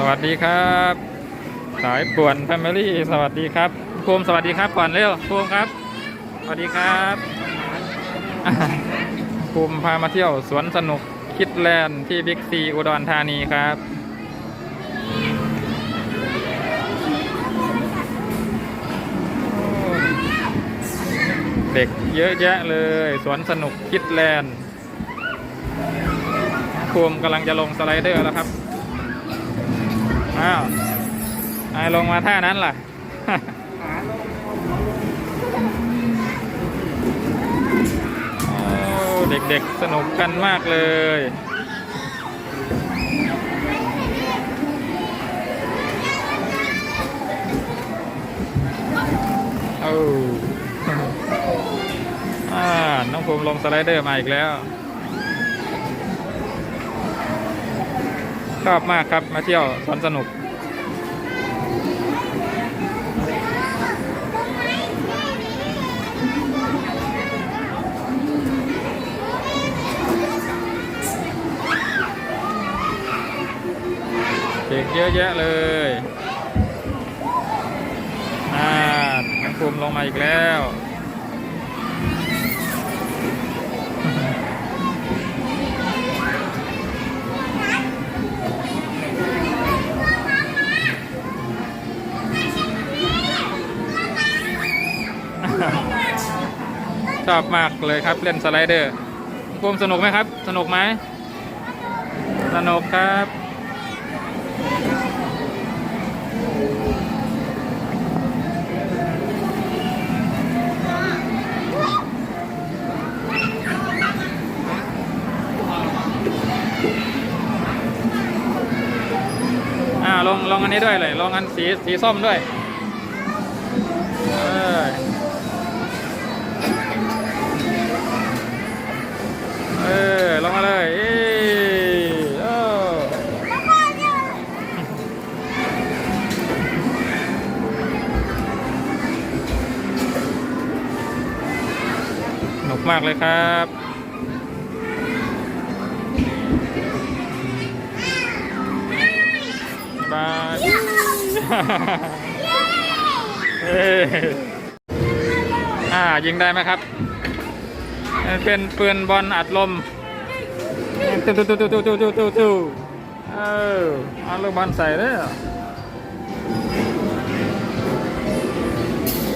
สวัสดีครับ สายป่วนแฟมิลี่สวัสดีครับภูมิสวัสดีครับก่อนเร็วภูมิครับ สวัสดีครับภูมิพามาเที่ยวสวนสนุกคิดแลนด์ที่บิ๊กซีอุดรธานีครับเด็กเยอะแยะเลยสวนสนุกคิดแลนด์ภูมิกำลังจะลงสไลเดอร์แล้วครับ อ้าวไอ้ลงมาท่านั้นล่ะเด็กๆ สนุกกันมากเลยโอ้อ่าน้องภูมิลงสไลเดอร์มาอีกแล้ว ชอบมากครับมาเที่ยวสวนสนุก เด็กเยอะแยะเลยอ่าน้องภูมิลงมาอีกแล้ว ชอบมากเลยครับเล่นสไลเดอร์ภูมิสนุกไหมครับ สนุกไหมสนุกครับอ่าลงลงอันนี้ด้วยเลยลองอันสีสีส้มด้วย นุกมากเลยครับบายเอ้ยอ่ายิงได้ไหมครับเป็นปืนบอลอัดลมตู้ตู้ตู้ตู้ตู้ตู้ตู้ตู้เออเอาลูกบอลใส่เลย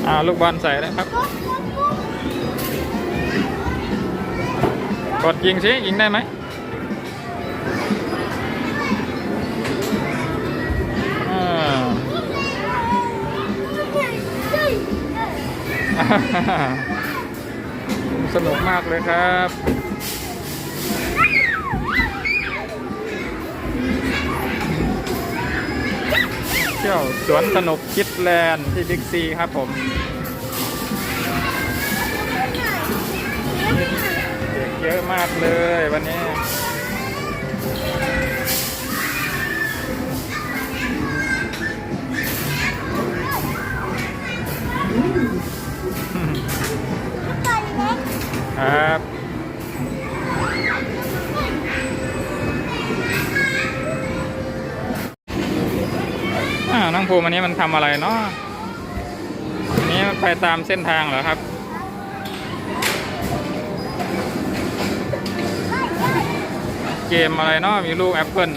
อ่าลูกบอลใส่เลยครับ กดยิงสิยิงได้ไหมสนุกมากเลยครับเที่ยวสวนสนุกคิดแลนด์ที่บิ๊กซีครับผม เยอะมากเลยวันนี้ ครับอ่าน้องภูมิอันนี้มันทำอะไรเนาะอันนี้ไปตามเส้นทางเหรอครับ เกมอะไรเนาะมีลูกแอปเปิล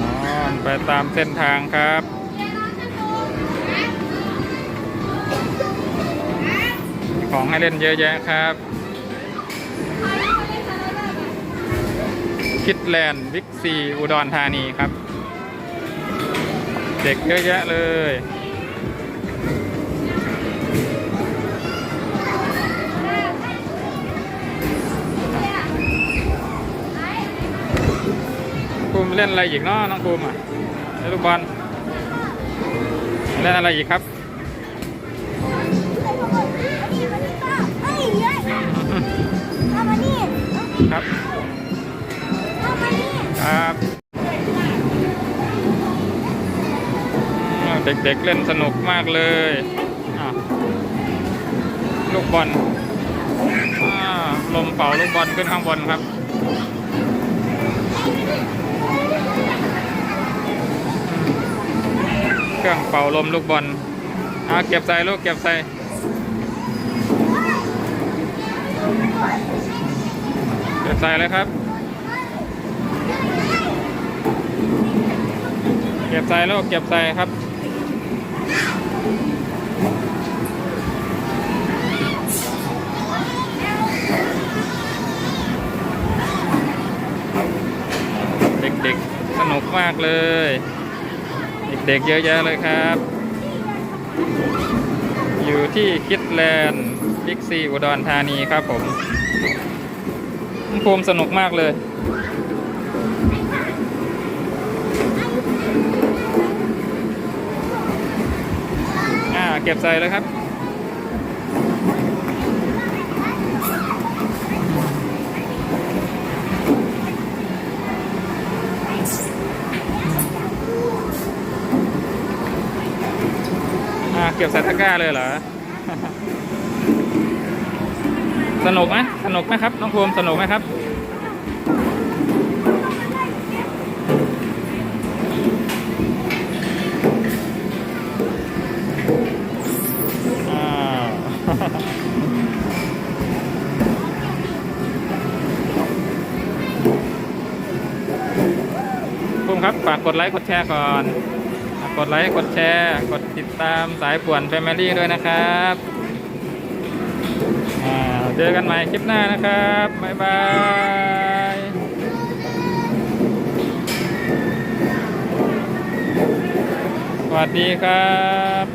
อ๋อไปตามเส้นทางครับของให้เล่นเยอะแยะครับ คิดแลนด์บิ๊กซี อุดรธานีครับ เด็กเยอะแยะเลย เล่นอะไรอีกเนาะน้องภูมิอะเล่นลูกบอลเล่นอะไรอีกครับครับครับอืมเด็กๆเล่นสนุกมากเลยอะลูกบอลอ่าลมเป่าลูกบอลขึ้นข้างบนครับ เครื่องเป่าลมลูกบอลเอาเก็บใส่ลูกเก็บใส่เก็บใส่เลยครับ เก็บใส่ลูกเก็บใส่ครับเด็กๆ สนุกมากเลย เด็กเยอะแยะเลยครับ อยู่ที่คิดแลนด์บิ๊กซีอุดรธานีครับผมภูมิสนุกมากเลย อ่า เก็บใส่เลยครับ อ่าเก็บใส่ตะกร้าเลยเหรอ สนุกไหมสนุกไหมครับน้องภูมิสนุกไหมครับ อ้าว ภูมิครับฝากกดไลค์กดแชร์ก่อน กดไลค์ กดแชร์ กดติดตามสายป่วนแฟมิลี่ด้วยนะครับเจอกันใหม่คลิปหน้านะครับ บ๊ายบายสวัสดีครับ